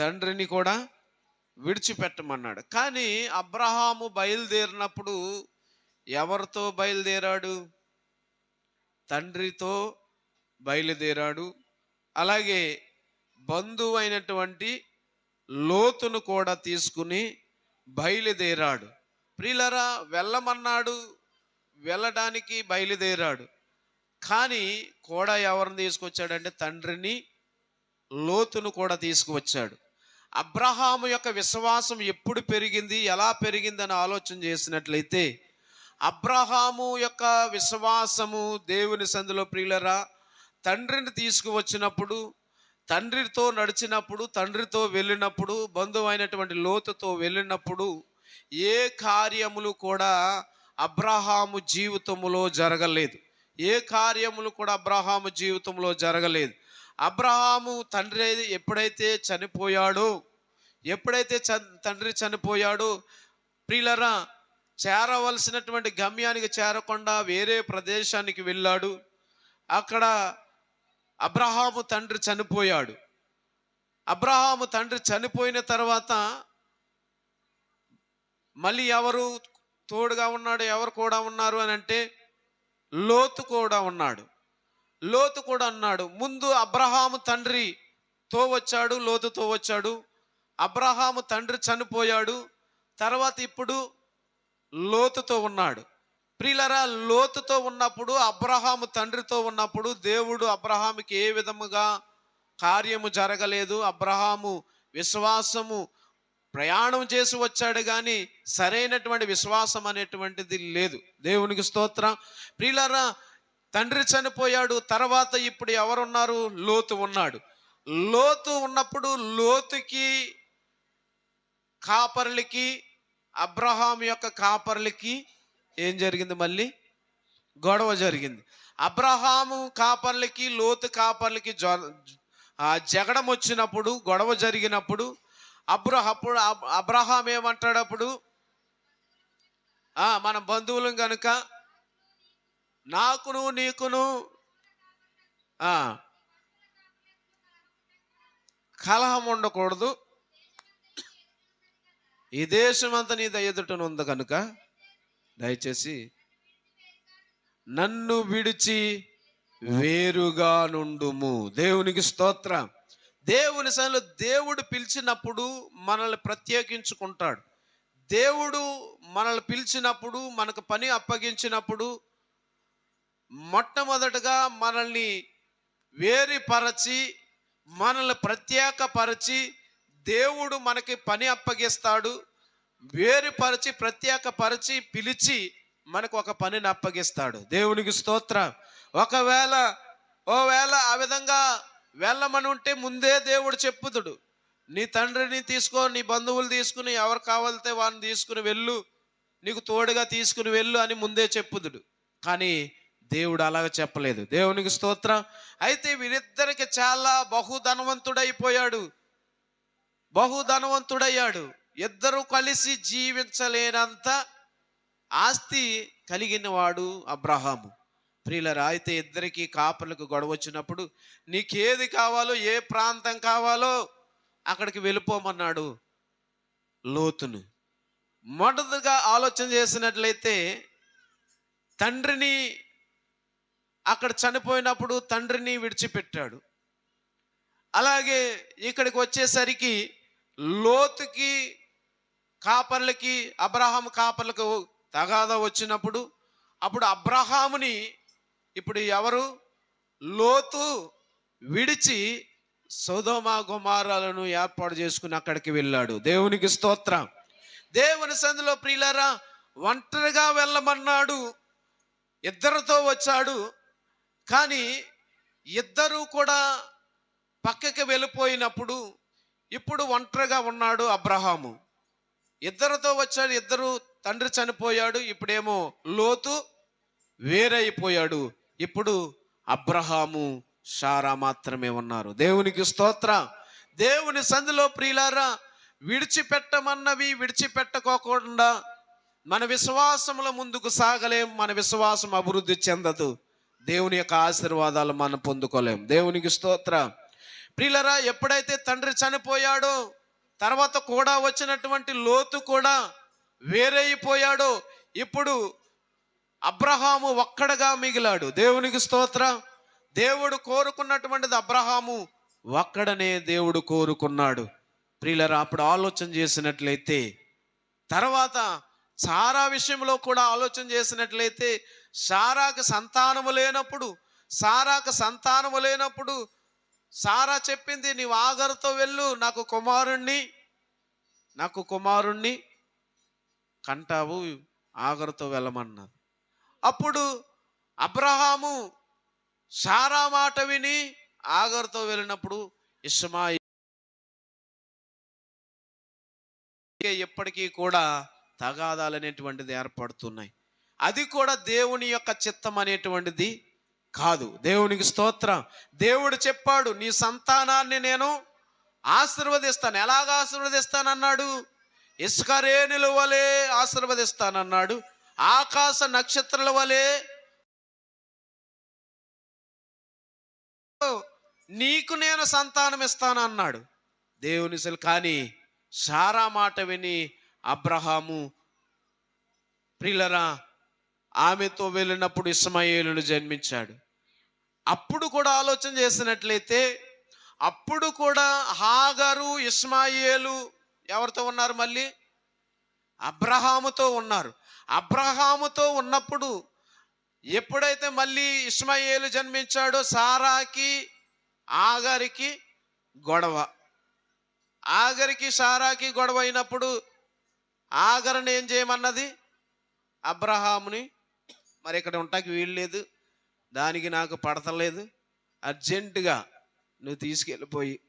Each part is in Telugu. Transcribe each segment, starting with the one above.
తండ్రిని కూడా విడిచిపెట్టమన్నాడు. కానీ అబ్రహాము బయలుదేరినప్పుడు ఎవరితో బయలుదేరాడు? తండ్రితో బయలుదేరాడు. అలాగే బంధువు అయినటువంటి లోతును కూడా తీసుకుని బయలుదేరాడు. ప్రిలరా వెళ్ళమన్నాడు వెళ్ళడానికి బయలుదేరాడు. కానీ కూడా ఎవరిని తీసుకొచ్చాడంటే తండ్రిని లోతును కూడా తీసుకువచ్చాడు. అబ్రహాము యొక్క విశ్వాసం ఎప్పుడు పెరిగింది ఎలా పెరిగింది అని ఆలోచన చేసినట్లయితే అబ్రహాము యొక్క విశ్వాసము దేవుని సందులో ప్రియులరా తండ్రిని తీసుకువచ్చినప్పుడు తండ్రితో నడిచినప్పుడు తండ్రితో వెళ్ళినప్పుడు బంధువు అయినటువంటి లోతుతో వెళ్ళినప్పుడు ఏ కార్యములు కూడా అబ్రహాము జీవితములో జరగలేదు. ఏ కార్యములు కూడా అబ్రహాము జీవితంలో జరగలేదు. అబ్రహాము తండ్రి ఎప్పుడైతే చనిపోయాడో ఎప్పుడైతే తండ్రి చనిపోయాడో ప్రియులరా చేరవలసినటువంటి గమ్యానికి చేరకుండా వేరే ప్రదేశానికి వెళ్ళాడు. అక్కడ అబ్రహాము తండ్రి చనిపోయాడు. అబ్రహాము తండ్రి చనిపోయిన తర్వాత మళ్ళీ ఎవరు తోడుగా ఉన్నాడు ఎవరు కూడా ఉన్నారు అని అంటే లోతు కూడా ఉన్నాడు. లోతు కూడా అన్నాడు. ముందు అబ్రహాము తండ్రి తో వచ్చాడు లోతుతో వచ్చాడు. అబ్రహాము తండ్రి చనిపోయాడు. తర్వాత ఇప్పుడు లోతుతో ఉన్నాడు. ప్రియులరా లోతుతో ఉన్నప్పుడు అబ్రహాము తండ్రితో ఉన్నప్పుడు దేవుడు అబ్రహాముకి ఏ విధముగా కార్యము జరగలేదు. అబ్రహాము విశ్వాసము ప్రయాణం చేసి వచ్చాడు కానీ సరైనటువంటి విశ్వాసం అనేటువంటిది లేదు. దేవునికి స్తోత్రం. ప్రియులరా తండ్రి చనిపోయాడు. తర్వాత ఇప్పుడు ఎవరున్నారు? లోతు ఉన్నాడు. లోతు ఉన్నప్పుడు లోతుకి కాపర్లకి అబ్రహాం యొక్క కాపర్లకి ఏం జరిగింది మళ్ళీ? గొడవ జరిగింది. అబ్రహాము కాపర్లకి లోతు కాపర్లకి జ- జగడం వచ్చినప్పుడు గొడవ జరిగినప్పుడు అబ్రహ అప్పుడు అబ్రహాం ఏమంటాడు అప్పుడు మన బంధువులు కనుక నాకును నీకును కలహం ఉండకూడదు. ఈ దేశం అంతా నీ ఎదుటను ఉంది కనుక దయచేసి నన్ను విడిచి వేరుగా నుండుము. దేవునికి స్తోత్రం. దేవుని సన్నిలో దేవుడు పిలిచినప్పుడు మనల్ని ప్రత్యేకించుకుంటాడు. దేవుడు మనల్ని పిలిచినప్పుడు మనకు పని అప్పగించినప్పుడు మొట్టమొదటగా మనల్ని వేరుపరచి మనల్ని ప్రత్యేకపరచి దేవుడు మనకి పని అప్పగిస్తాడు. వేరుపరిచి ప్రత్యేకపరిచి పిలిచి మనకు ఒక పనిని అప్పగిస్తాడు. దేవునికి స్తోత్రం. ఒకవేళ ఓవేళ ఆ విధంగా వెళ్ళమని ఉంటే ముందే దేవుడు చెప్పుదుడు. నీ తండ్రిని తీసుకో నీ బంధువులు తీసుకుని ఎవరు కావాలితే వాడిని తీసుకుని వెళ్ళు నీకు తోడుగా తీసుకుని వెళ్ళు అని ముందే చెప్పుదుడు. కానీ దేవుడు అలాగ చెప్పలేదు. దేవునికి స్తోత్రం. అయితే వీరిద్దరికి చాలా బహుధనవంతుడైపోయాడు. బహుధనవంతుడయ్యాడు. ఇద్దరు కలిసి జీవించలేనంత ఆస్తి కలిగినవాడు అబ్రహాము. ప్రియులరా అయితే ఇద్దరికి కాపర్లకు గొడవ వచ్చినప్పుడు నీకేది కావాలో ఏ ప్రాంతం కావాలో అక్కడికి వెళ్ళిపోమన్నాడు లోతును. మొదటగా ఆలోచన చేసినట్లయితే తండ్రిని అక్కడ చనిపోయినప్పుడు తండ్రిని విడిచిపెట్టాడు. అలాగే ఇక్కడికి వచ్చేసరికి లోతుకి కాపర్లకి అబ్రహాం కాపర్లకు తగాద వచ్చినప్పుడు అప్పుడు అబ్రహాముని ఇప్పుడు ఎవరు? లోతు విడిచి సోదోమా గుమారాలను ఏర్పాటు చేసుకుని అక్కడికి వెళ్ళాడు. దేవునికి స్తోత్రం. దేవుని సందులో ప్రియులరా ఒంటరిగా వెళ్ళమన్నాడు. ఇద్దరితో వచ్చాడు. కానీ ఇద్దరు కూడా పక్కకి వెళ్ళిపోయినప్పుడు ఇప్పుడు ఒంటరిగా ఉన్నాడు అబ్రహాము. ఇద్దరితో వచ్చాడు ఇద్దరు తండ్రి చనిపోయాడు ఇప్పుడేమో లోతు వేరైపోయాడు. ఇప్పుడు అబ్రహాము షారా మాత్రమే ఉన్నారు. దేవునికి స్తోత్ర. దేవుని సంధిలో ప్రియులారా విడిచిపెట్టమన్నవి విడిచిపెట్టుకోకుండా మన విశ్వాసముల ముందుకు సాగలేం మన విశ్వాసం అభివృద్ధి చెందదు. దేవుని యొక్క ఆశీర్వాదాలు మనం పొందుకోలేం. దేవునికి స్తోత్ర. ప్రియులరా ఎప్పుడైతే తండ్రి చనిపోయాడో తర్వాత కూడా వచ్చినటువంటి లోతు కూడా వేరైపోయాడో ఇప్పుడు అబ్రహాము ఒక్కడగా మిగిలాడు. దేవునికి స్తోత్ర. దేవుడు కోరుకున్నటువంటిది అబ్రహాము ఒక్కడనే దేవుడు కోరుకున్నాడు. ప్రియులరా అప్పుడు ఆలోచన చేసినట్లయితే తర్వాత సారా విషయంలో కూడా ఆలోచన చేసినట్లయితే సారాకు సంతానము లేనప్పుడు సారాకు సంతానము లేనప్పుడు సారా చెప్పింది నీవు ఆగరుతో వెళ్ళు నాకు కుమారుణ్ణి నాకు కుమారుణ్ణి కంటావు ఆగరుతో వెళ్ళమన్నది అప్పుడు అబ్రహాము సారా మాట విని ఆగరుతో వెళ్ళినప్పుడు ఇస్మాయి ఎప్పటికీ కూడా తగాదాలు అనేటువంటిది ఏర్పడుతున్నాయి. అది కూడా దేవుని యొక్క చిత్తం అనేటువంటిది కాదు. దేవునికి స్తోత్రం. దేవుడు చెప్పాడు నీ సంతానాన్ని నేను ఆశీర్వదిస్తాను. ఎలాగ ఆశీర్వదిస్తానన్నాడు? ఇసుకరేణుల వలె ఆశీర్వదిస్తానన్నాడు. ఆకాశ నక్షత్రాల వలె నీకు నేను సంతానం ఇస్తాను అన్నాడు దేవుని కానీ సారా మాట విని అబ్రహాము ప్రిలరా ఆమెతో వెళ్ళినప్పుడు ఇస్మాయేలును జన్మించాడు. అప్పుడు కూడా ఆలోచన చేసినట్లయితే అప్పుడు కూడా హాగరు ఇస్మాయేలు ఎవరితో ఉన్నారు మళ్ళీ? అబ్రహాముతో ఉన్నారు. అబ్రహాముతో ఉన్నప్పుడు ఎప్పుడైతే మళ్ళీ ఇస్మాయేలు జన్మించాడో సారాకి ఆగరికి గొడవ. ఆగరికి సారాకి గొడవ అయినప్పుడు ఆగరని ఏం చేయమన్నది? అబ్రహాముని మరి ఇక్కడ ఉంటాకి వీలు లేదు. దానికి నాకు పడతలేదు అర్జెంటుగా నువ్వు తీసుకెళ్ళిపోయి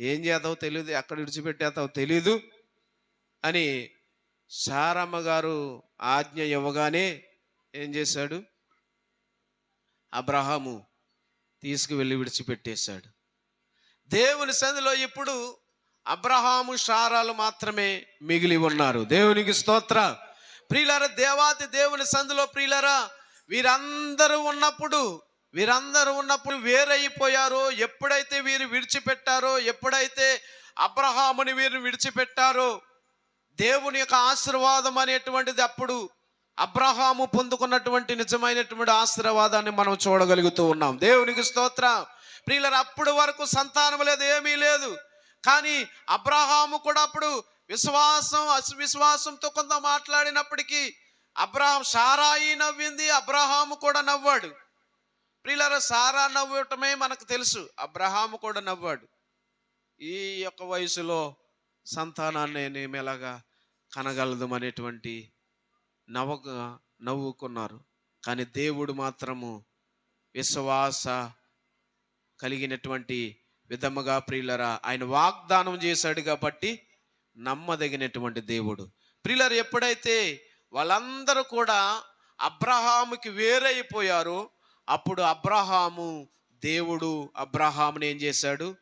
ఏం చేస్తావు తెలియదు ఎక్కడ విడిచిపెట్టేస్తావు తెలీదు అని సారమ్మ గారు ఆజ్ఞ ఇవ్వగానే ఏం చేశాడు? అబ్రహాము తీసుకువెళ్ళి విడిచిపెట్టేశాడు. దేవుని సంధిలో ఇప్పుడు అబ్రహాము షారాలు మాత్రమే మిగిలి ఉన్నారు. దేవునికి స్తోత్ర. ప్రియులర దేవాతి దేవుని సందులో ప్రియులరా వీరందరూ ఉన్నప్పుడు వీరందరూ ఉన్నప్పుడు వేరైపోయారో ఎప్పుడైతే వీరు విడిచిపెట్టారో ఎప్పుడైతే అబ్రహాముని వీరు విడిచిపెట్టారో దేవుని యొక్క ఆశీర్వాదం అనేటువంటిది అప్పుడు అబ్రహాము పొందుకున్నటువంటి నిజమైనటువంటి ఆశీర్వాదాన్ని మనం చూడగలుగుతూ ఉన్నాం. దేవునికి స్తోత్ర. ప్రియులరు అప్పుడు వరకు సంతానం లేదు ఏమీ లేదు. కానీ అబ్రహాము కూడా అప్పుడు విశ్వాసం అవిశ్వాసంతో కొంత మాట్లాడినప్పటికీ అబ్రహాం సారాయి నవ్వింది అబ్రహాము కూడా నవ్వాడు. ప్రియులర సారా నవ్వటమే మనకు తెలుసు అబ్రహాము కూడా నవ్వాడు. ఈ యొక్క వయసులో సంతానాన్ని నేను ఎలాగా కనగలదు అనేటువంటి నవ్వక నవ్వుకున్నారు. కానీ దేవుడు మాత్రము విశ్వాస కలిగినటువంటి విధముగా ప్రియులరా ఆయన వాగ్దానం చేశాడు కాబట్టి నమ్మదగినటువంటి దేవుడు. ప్రిలర్ ఎప్పుడైతే వాళ్ళందరూ కూడా అబ్రహాముకి వేరైపోయారో అప్పుడు అబ్రహాము దేవుడు అబ్రహాముని ఏం చేశాడు?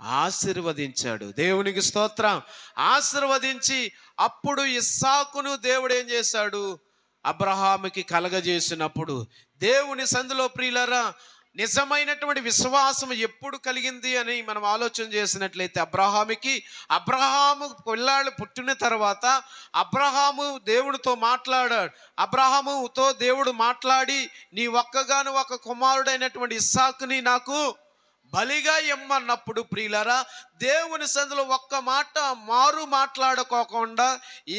ఆశీర్వదించాడు. దేవునికి స్తోత్రం. ఆశీర్వదించి అప్పుడు ఇస్సాకును దేవుడు ఏం చేశాడు? అబ్రహాముకి కలగజేసినప్పుడు. దేవుని సందులో ప్రియులరా నిజమైనటువంటి విశ్వాసం ఎప్పుడు కలిగింది అని మనం ఆలోచన చేసినట్లయితే అబ్రహాముకి అబ్రహాము పిల్లాళ్ళు పుట్టిన తర్వాత అబ్రహాము దేవుడితో మాట్లాడాడు. అబ్రహాముతో దేవుడు మాట్లాడి నీ ఒక్కగాను ఒక కుమారుడైనటువంటి ఇస్సాకుని నాకు బలిగా ఇమ్మన్నప్పుడు ప్రియులరా దేవుని సందులో ఒక్క మాట మారు మాట్లాడుకోకుండా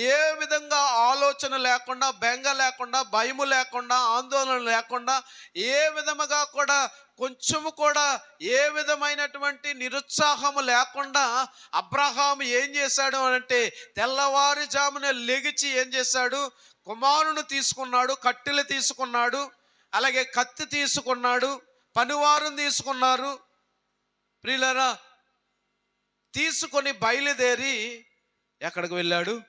ఏ విధంగా ఆలోచన లేకుండా బెంగ లేకుండా భయము లేకుండా ఆందోళన లేకుండా ఏ విధముగా కూడా కొంచెము కూడా ఏ విధమైనటువంటి నిరుత్సాహము లేకుండా అబ్రహాము ఏం చేశాడు అంటే తెల్లవారుజామున లెగిచి ఏం చేశాడు? కుమారుని తీసుకున్నాడు కట్టెలు తీసుకున్నాడు అలాగే కత్తి తీసుకున్నాడు పనివారం తీసుకున్నారు ప్రియులరా తీసుకొని బయలుదేరి ఎక్కడికి వెళ్ళాడు?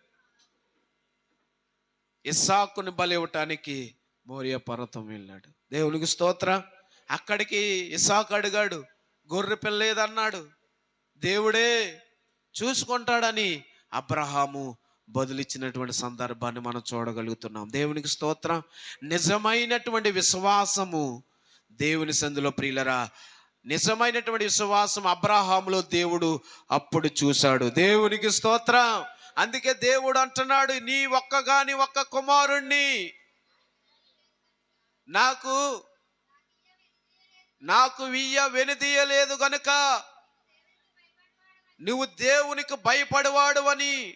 ఇస్సాకుని బలి ఇవ్వటానికి మోరియా పర్వతం వెళ్ళాడు. దేవునికి స్తోత్ర. అక్కడికి ఇసాకు అడిగాడు గొర్రె పిల్లేదన్నాడు దేవుడే చూసుకుంటాడని అబ్రహాము బదులిచ్చినటువంటి సందర్భాన్ని మనం చూడగలుగుతున్నాం. దేవునికి స్తోత్రం. నిజమైనటువంటి విశ్వాసము దేవుని సందులో ప్రియులరా నిజమైనటువంటి విశ్వాసం అబ్రహాములో దేవుడు అప్పుడు చూశాడు. దేవునికి స్తోత్రం. అందుకే దేవుడు అంటున్నాడు నీ ఒక్కగాని ఒక్క కుమారుణ్ణి నాకు నాకు వియ్య వెనుదీయలేదు గనుక నువ్వు దేవునికి భయపడవాడు అని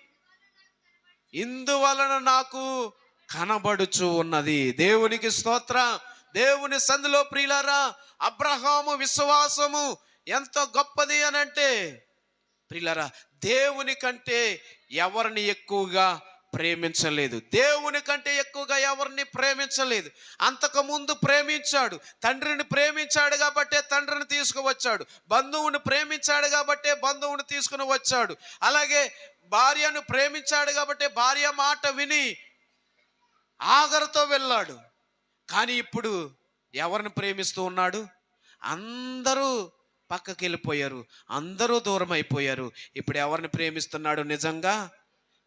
ఇందువలన నాకు కనబడుచు ఉన్నది. దేవునికి స్తోత్రం. దేవుని సందులో ప్రియులారా అబ్రహాము విశ్వాసము ఎంత గొప్పది అని అంటే ప్రియులారా దేవుని కంటే ఎవరిని ఎక్కువగా ప్రేమించలేదు? దేవుని కంటే ఎక్కువగా ఎవరిని ప్రేమించలేదు? అంతకు ముందు ప్రేమించాడు. తండ్రిని ప్రేమించాడు కాబట్టే తండ్రిని తీసుకువచ్చాడు. బంధువుని ప్రేమించాడు కాబట్టే బంధువుని తీసుకుని వచ్చాడు. అలాగే భార్యను ప్రేమించాడు కాబట్టి భార్య మాట విని ఆగరతో వెళ్ళాడు. కానీ ఇప్పుడు ఎవరిని ప్రేమిస్తూ ఉన్నాడు? అందరూ పక్కకి వెళ్ళిపోయారు అందరూ దూరం అయిపోయారు ఇప్పుడు ఎవరిని ప్రేమిస్తున్నాడు నిజంగా?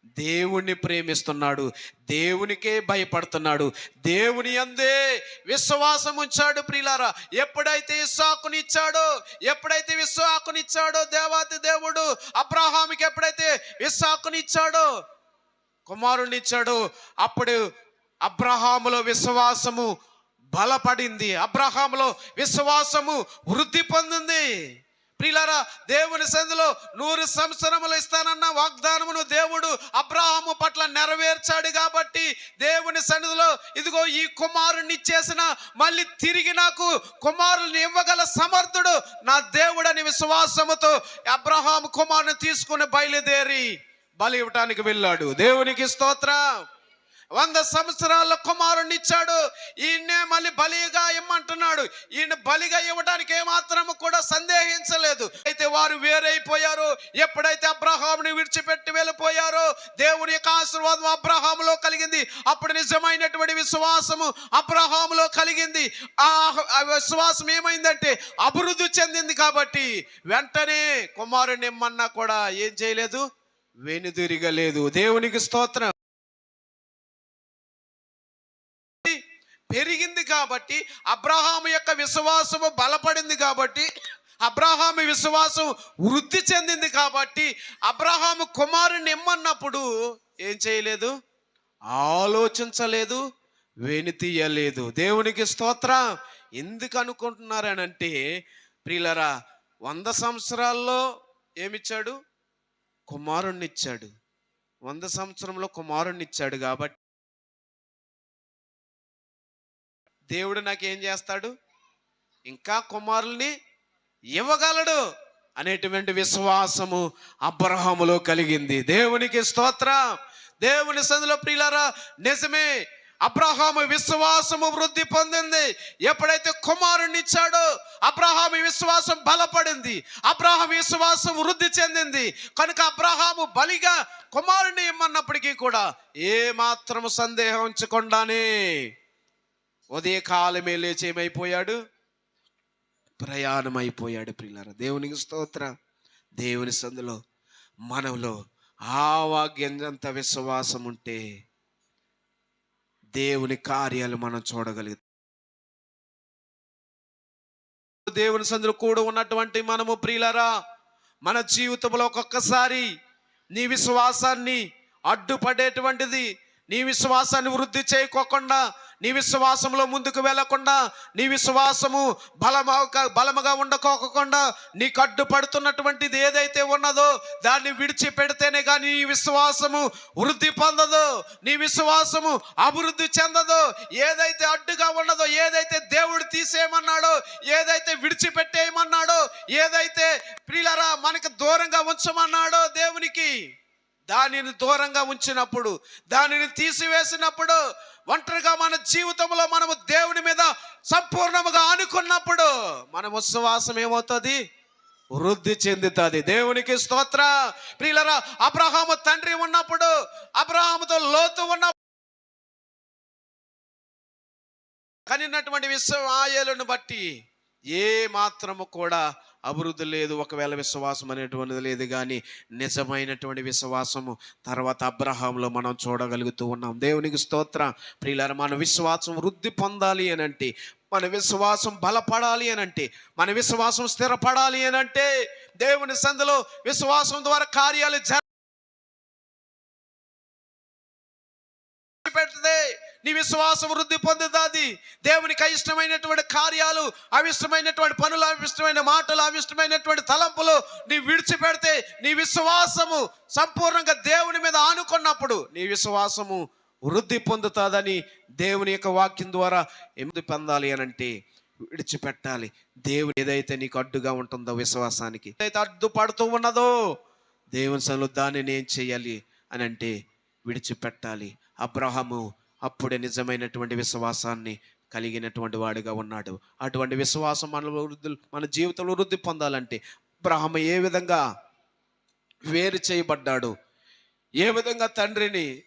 దేవుణ్ణి ప్రేమిస్తున్నాడు. దేవునికే భయపడుతున్నాడు. దేవుని అందే విశ్వాసం ఉంచాడు ప్రియులారా. ఎప్పుడైతే ఇస్సాకునిచ్చాడో ఎప్పుడైతే విశ్వాకునిచ్చాడో దేవాతి దేవుడు అబ్రహాముకి ఎప్పుడైతే విశ్వాకునిచ్చాడో కుమారుణ్ణిచ్చాడు అప్పుడు అబ్రహాములో విశ్వాసము బలపడింది. అబ్రహాములో విశ్వాసము వృద్ధి పొందింది. ప్రియులారా దేవుని సందులో నూరు సంవత్సరములు ఇస్తానన్న వాగ్దానమును దేవుడు అబ్రహాము పట్ల నెరవేర్చాడు కాబట్టి దేవుని సన్నిధిలో ఇదిగో ఈ కుమారుణ్ణి ఇచ్చేసిన మళ్ళీ తిరిగి నాకు కుమారుని ఇవ్వగల సమర్థుడు నా దేవుడని విశ్వాసముతో అబ్రహాము కుమారుని తీసుకుని బయలుదేరి బలి ఇవ్వటానికి వెళ్ళాడు. దేవునికి స్తోత్రం. వంద సంవత్సరాల కుమారుణ్ణి ఇచ్చాడు. ఈయన్నే మళ్ళీ బలిగా ఇమ్మంటున్నాడు. ఈయన బలిగా ఇవ్వడానికి ఏమాత్రము కూడా సందేహించలేదు. అయితే వారు వేరైపోయారు. ఎప్పుడైతే అబ్రహాముని విడిచిపెట్టి వెళ్ళిపోయారో దేవుని యొక్క ఆశీర్వాదం అబ్రహాములో కలిగింది. అప్పుడు నిజమైనటువంటి విశ్వాసము అబ్రహాములో కలిగింది. ఆ విశ్వాసం ఏమైందంటే అభివృద్ధి చెందింది కాబట్టి వెంటనే కుమారుని ఇమ్మన్నా కూడా ఏం చేయలేదు? వెనుదిరిగలేదు. దేవునికి స్తోత్రం. పెరిగింది కాబట్టి అబ్రహాము యొక్క విశ్వాసము బలపడింది కాబట్టి అబ్రహాము విశ్వాసం వృద్ధి చెందింది కాబట్టి అబ్రహాము కుమారుని ఇమ్మన్నప్పుడు ఏం చేయలేదు? ఆలోచించలేదు వెనుతీయలేదు. దేవునికి స్తోత్రం. ఎందుకు అనుకుంటున్నారనంటే ప్రియులరా వంద సంవత్సరాల్లో ఏమిచ్చాడు? కుమారుణ్ణి ఇచ్చాడు వంద సంవత్సరంలో కుమారుణ్ణి ఇచ్చాడు కాబట్టి దేవుడు నాకు ఏం చేస్తాడు? ఇంకా కుమారుల్ని ఇవ్వగలడు అనేటువంటి విశ్వాసము అబ్రహములో కలిగింది. దేవునికి స్తోత్రం. దేవుని సందులో ప్రియులారా నిజమే అబ్రహాము విశ్వాసము వృద్ధి పొందింది. ఎప్పుడైతే కుమారుణ్ణి ఇచ్చాడో అబ్రహాము విశ్వాసం బలపడింది. అబ్రహాం విశ్వాసం వృద్ధి చెందింది. కనుక అబ్రహాము బలిగా కుమారుని ఇమ్మన్నప్పటికీ కూడా ఏ మాత్రము సందేహం ఉంచకుండానే ఉదయకాలమే లేచి ఏమైపోయాడు ప్రయాణం అయిపోయాడు ప్రియులారా. దేవునికి స్తోత్ర. దేవుని సందులో మనలో ఆవాగ్యంత విశ్వాసం ఉంటే దేవుని కార్యాలు మనం చూడగలుగుతాం. దేవుని సందులో కూడా ఉన్నటువంటి మనము ప్రియులరా మన జీవితంలో ఒక్కొక్కసారి నీ విశ్వాసాన్ని అడ్డుపడేటువంటిది నీ విశ్వాసాన్ని వృద్ధి చేయకోకుండా నీ విశ్వాసంలో ముందుకు వెళ్ళకుండా నీ విశ్వాసము బలముగా బలముగా ఉండకోకుండా నీకు అడ్డుపడుతున్నటువంటిది ఏదైతే ఉన్నదో దాన్ని విడిచిపెడితేనే కానీ నీ విశ్వాసము వృద్ధి పొందదు. నీ విశ్వాసము అభివృద్ధి చెందదు. ఏదైతే అడ్డుగా ఉన్నదో ఏదైతే దేవుడు తీసేయమన్నాడో ఏదైతే విడిచిపెట్టేయమన్నాడో ఏదైతే ప్రియులరా మనకు దూరంగా ఉంచమన్నాడో దేవునికి దానిని దూరంగా ఉంచినప్పుడు దానిని తీసివేసినప్పుడు ఒంటరిగా మన జీవితంలో మనము దేవుని మీద సంపూర్ణముగా అనుకున్నప్పుడు మన విశ్వాసం ఏమవుతుంది? వృద్ధి చెందుతుంది. దేవునికి స్తోత్ర. ప్రియులరా అబ్రహాము తండ్రి ఉన్నప్పుడు అబ్రహాముతో లోతు ఉన్న కనినటువంటి విశ్వాయలను బట్టి ఏ మాత్రము కూడా అభివృద్ధి లేదు ఒకవేళ విశ్వాసం అనేటువంటిది లేదు కానీ నిజమైనటువంటి విశ్వాసము తర్వాత అబ్రహాంలో మనం చూడగలుగుతూ ఉన్నాం. దేవునికి స్తోత్రం. ప్రియులారు మన విశ్వాసం వృద్ధి పొందాలి అనంటే మన విశ్వాసం బలపడాలి అనంటే మన విశ్వాసం స్థిరపడాలి అని అంటే దేవుని సందులో విశ్వాసం ద్వారా కార్యాలు జర నీ విశ్వాసం వృద్ధి పొందుదా దేవునికి అయిష్టమైనటువంటి కార్యాలు అవిష్టమైనటువంటి పనులు అవిష్టమైన మాటలు అవిష్టమైనటువంటి తలంపులు నీ విడిచిపెడితే నీ విశ్వాసము సంపూర్ణంగా దేవుని మీద ఆనుకున్నప్పుడు నీ విశ్వాసము వృద్ధి పొందుతుందని దేవుని యొక్క వాక్యం ద్వారా ఎందుకు పొందాలి అని అంటే విడిచిపెట్టాలి. దేవుడు ఏదైతే నీకు అడ్డుగా ఉంటుందో విశ్వాసానికి ఏదైతే అడ్డుపడుతూ ఉన్నదో దేవుని సలు దాన్ని ఏం చేయాలి అని అంటే విడిచిపెట్టాలి. అబ్రహము అప్పుడే నిజమైనటువంటి విశ్వాసాన్ని కలిగినటువంటి వాడిగా ఉన్నాడు. అటువంటి విశ్వాసం మన వృద్ధి మన జీవితంలో వృద్ధి పొందాలంటే అబ్రహం ఏ విధంగా వేరు చేయబడ్డాడు? ఏ విధంగా తండ్రిని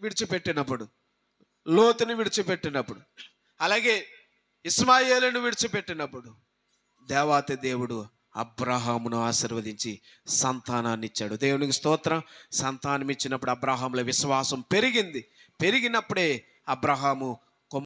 విడిచిపెట్టినప్పుడు? లోతుని విడిచిపెట్టినప్పుడు? అలాగే ఇస్మాయేలును విడిచిపెట్టినప్పుడు? దేవాతి దేవుడు అబ్రహామును ఆశీర్వదించి సంతానాన్ని ఇచ్చాడు దేవునికి స్తోత్రం. సంతానం ఇచ్చినప్పుడు అబ్రహాంలో విశ్వాసం పెరిగింది. పెరిగినప్పుడే అబ్రహాము